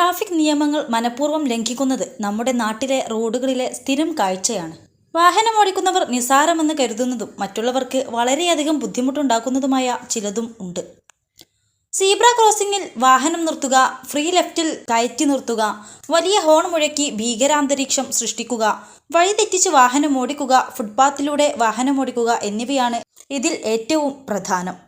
Traffic നിയമങ്ങൾ മനഃപൂർവം ലംഘിക്കുന്നത് നമ്മുടെ നാട്ടിലെ റോഡുകളിലെ സ്ഥിരം കാഴ്ചയാണ്. വാഹനം ഓടിക്കുന്നവർ നിസാരമെന്ന് കരുതുന്നതും മറ്റുള്ളവർക്ക് വളരെയധികം ബുദ്ധിമുട്ടുണ്ടാക്കുന്നതുമായ ചിലതും ഉണ്ട്. സീബ്ര ക്രോസിംഗിൽ വാഹനം നിർത്തുക ഫ്രീ ലെഫ്റ്റിൽ കയറ്റി നിർത്തുക വലിയ ഹോൺ മുഴക്കി ഭീകരാന്തരീക്ഷം സൃഷ്ടിക്കുക വഴിതെറ്റിച്ച് വാഹനം ഓടിക്കുക ഫുട്പാത്തിലൂടെ വാഹനം ഓടിക്കുക എന്നിവയാണ് ഇതിൽ ഏറ്റവും പ്രധാനം.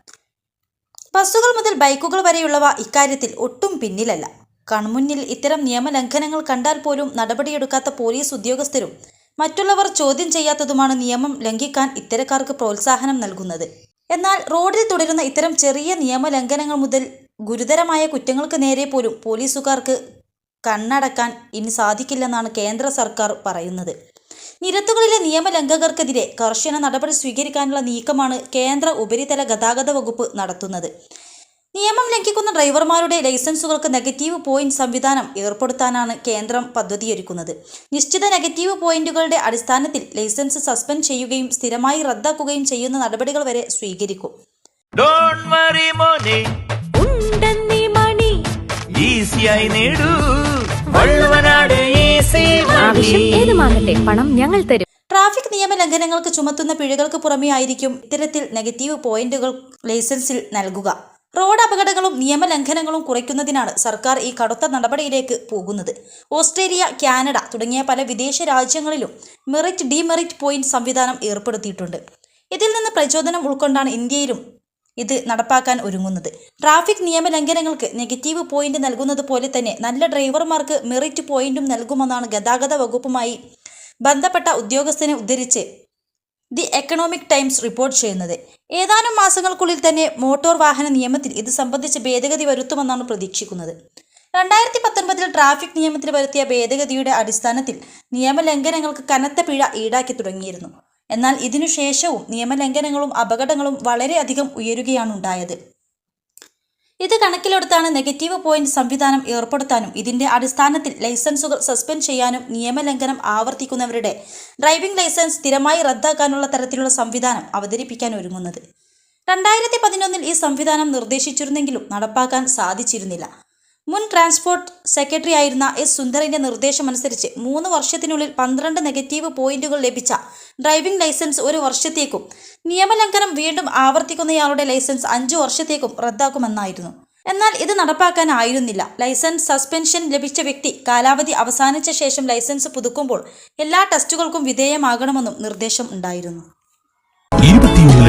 ബസ്സുകൾ മുതൽ ബൈക്കുകൾ വരെയുള്ളവ ഇക്കാര്യത്തിൽ ഒട്ടും പിന്നിലല്ല. കൺമുന്നിൽ ഇത്തരം നിയമലംഘനങ്ങൾ കണ്ടാൽ പോലും നടപടിയെടുക്കാത്ത പോലീസ് ഉദ്യോഗസ്ഥരും മറ്റുള്ളവർ ചോദ്യം ചെയ്യാത്തതുമാണ് നിയമം ലംഘിക്കാൻ ഇത്തരക്കാർക്ക് പ്രോത്സാഹനം നൽകുന്നത്. എന്നാൽ റോഡിൽ തുടരുന്ന ഇത്തരം ചെറിയ നിയമലംഘനങ്ങൾ മുതൽ ഗുരുതരമായ കുറ്റങ്ങൾക്ക് നേരെ പോലും പോലീസുകാർക്ക് കണ്ണടക്കാൻ ഇനി സാധിക്കില്ലെന്നാണ് കേന്ദ്ര സർക്കാർ പറയുന്നത്. നിരത്തുകളിലെ നിയമലംഘകർക്കെതിരെ കർശന നടപടി സ്വീകരിക്കാനുള്ള നീക്കമാണ് കേന്ദ്ര ഉപരിതല ഗതാഗത വകുപ്പ് നടത്തുന്നത്. നിയമം ലംഘിക്കുന്ന ഡ്രൈവർമാരുടെ ലൈസൻസുകൾക്ക് നെഗറ്റീവ് പോയിന്റ് സംവിധാനം ഏർപ്പെടുത്താനാണ് കേന്ദ്രം പദ്ധതിയൊരുക്കുന്നത്. നിശ്ചിത നെഗറ്റീവ് പോയിന്റുകളുടെ അടിസ്ഥാനത്തിൽ ലൈസൻസ് സസ്പെൻഡ് ചെയ്യുകയും സ്ഥിരമായി റദ്ദാക്കുകയും ചെയ്യുന്ന നടപടികൾ വരെ സ്വീകരിക്കും. ട്രാഫിക് വറി ലംഘനങ്ങൾക്ക് ഉണ്ടെന്നീ മണി. ഈസിയായി നേടൂ. വള്ളുവനാട് ഈസി ആവശ്യം ഏതുമാകട്ടെ പണം ഞങ്ങൾ തരും. ട്രാഫിക് നിയമലംഘനങ്ങൾക്ക് ചുമത്തുന്ന പിഴകൾക്ക് പുറമേ ആയിരിക്കും ഇത്തരത്തിൽ നെഗറ്റീവ് പോയിന്റുകൾ ലൈസൻസിൽ നൽകുക. റോഡ് അപകടങ്ങളും നിയമലംഘനങ്ങളും കുറയ്ക്കുന്നതിനാണ് സർക്കാർ ഈ കടുത്ത നടപടിയിലേക്ക് പോകുന്നത്. ഓസ്ട്രേലിയ കാനഡ തുടങ്ങിയ പല വിദേശ രാജ്യങ്ങളിലും മെറിറ്റ് ഡിമെറിറ്റ് പോയിന്റ് സംവിധാനം ഏർപ്പെടുത്തിയിട്ടുണ്ട്. ഇതിൽ നിന്ന് പ്രചോദനം ഉൾക്കൊണ്ടാണ് ഇന്ത്യയിലും ഇത് നടപ്പാക്കാൻ ഒരുങ്ങുന്നത്. ട്രാഫിക് നിയമലംഘനങ്ങൾക്ക് നെഗറ്റീവ് പോയിന്റ് നൽകുന്നത് പോലെ തന്നെ നല്ല ഡ്രൈവർമാർക്ക് മെറിറ്റ് പോയിന്റും നൽകുമെന്നാണ് ഗതാഗത വകുപ്പുമായി ബന്ധപ്പെട്ട ഉദ്യോഗസ്ഥനെ ഉദ്ധരിച്ച് ദി എക്കണോമിക് ടൈംസ് റിപ്പോർട്ട് ചെയ്യുന്നത്. ഏതാനും മാസങ്ങൾക്കുള്ളിൽ തന്നെ മോട്ടോർ വാഹന നിയമത്തിൽ ഇത് സംബന്ധിച്ച് ഭേദഗതി വരുത്തുമെന്നാണ് പ്രതീക്ഷിക്കുന്നത്. രണ്ടായിരത്തി പത്തൊൻപതിൽ ട്രാഫിക് നിയമത്തിൽ വരുത്തിയ ഭേദഗതിയുടെ അടിസ്ഥാനത്തിൽ നിയമലംഘനങ്ങൾക്ക് കനത്ത പിഴ ഈടാക്കി തുടങ്ങിയിരുന്നു. എന്നാൽ ഇതിനുശേഷവും നിയമലംഘനങ്ങളും അപകടങ്ങളും വളരെയധികം ഉയരുകയാണ് ഉണ്ടായത്. ഇത് കണക്കിലെടുത്താണ് നെഗറ്റീവ് പോയിന്റ് സംവിധാനം ഏർപ്പെടുത്താനും ഇതിന്റെ അടിസ്ഥാനത്തിൽ ലൈസൻസുകൾ സസ്പെൻഡ് ചെയ്യാനും നിയമലംഘനം ആവർത്തിക്കുന്നവരുടെ ഡ്രൈവിംഗ് ലൈസൻസ് സ്ഥിരമായി റദ്ദാക്കാനുള്ള തരത്തിലുള്ള സംവിധാനം അവതരിപ്പിക്കാൻ ഒരുങ്ങുന്നത്. രണ്ടായിരത്തി പതിനൊന്നിൽ ഈ സംവിധാനം നിർദ്ദേശിച്ചിരുന്നെങ്കിലും നടപ്പാക്കാൻ സാധിച്ചിരുന്നില്ല. മുൻ ട്രാൻസ്പോർട്ട് സെക്രട്ടറി ആയിരുന്ന എസ് സുന്ദറിന്റെ നിർദ്ദേശമനുസരിച്ച് മൂന്ന് വർഷത്തിനുള്ളിൽ പന്ത്രണ്ട് നെഗറ്റീവ് പോയിന്റുകൾ ലഭിച്ച ഡ്രൈവിംഗ് ലൈസൻസ് ഒരു വർഷത്തേക്കും നിയമലംഘനം വീണ്ടും ആവർത്തിക്കുന്നയാളുടെ ലൈസൻസ് അഞ്ചു വർഷത്തേക്കും റദ്ദാക്കുമെന്നായിരുന്നു. എന്നാൽ ഇത് നടപ്പാക്കാനായിരുന്നില്ല. ലൈസൻസ് സസ്പെൻഷൻ ലഭിച്ച വ്യക്തി കാലാവധി അവസാനിച്ച ശേഷം ലൈസൻസ് പുതുക്കുമ്പോൾ എല്ലാ ടെസ്റ്റുകൾക്കും വിധേയമാകണമെന്നും നിർദ്ദേശം ഉണ്ടായിരുന്നു.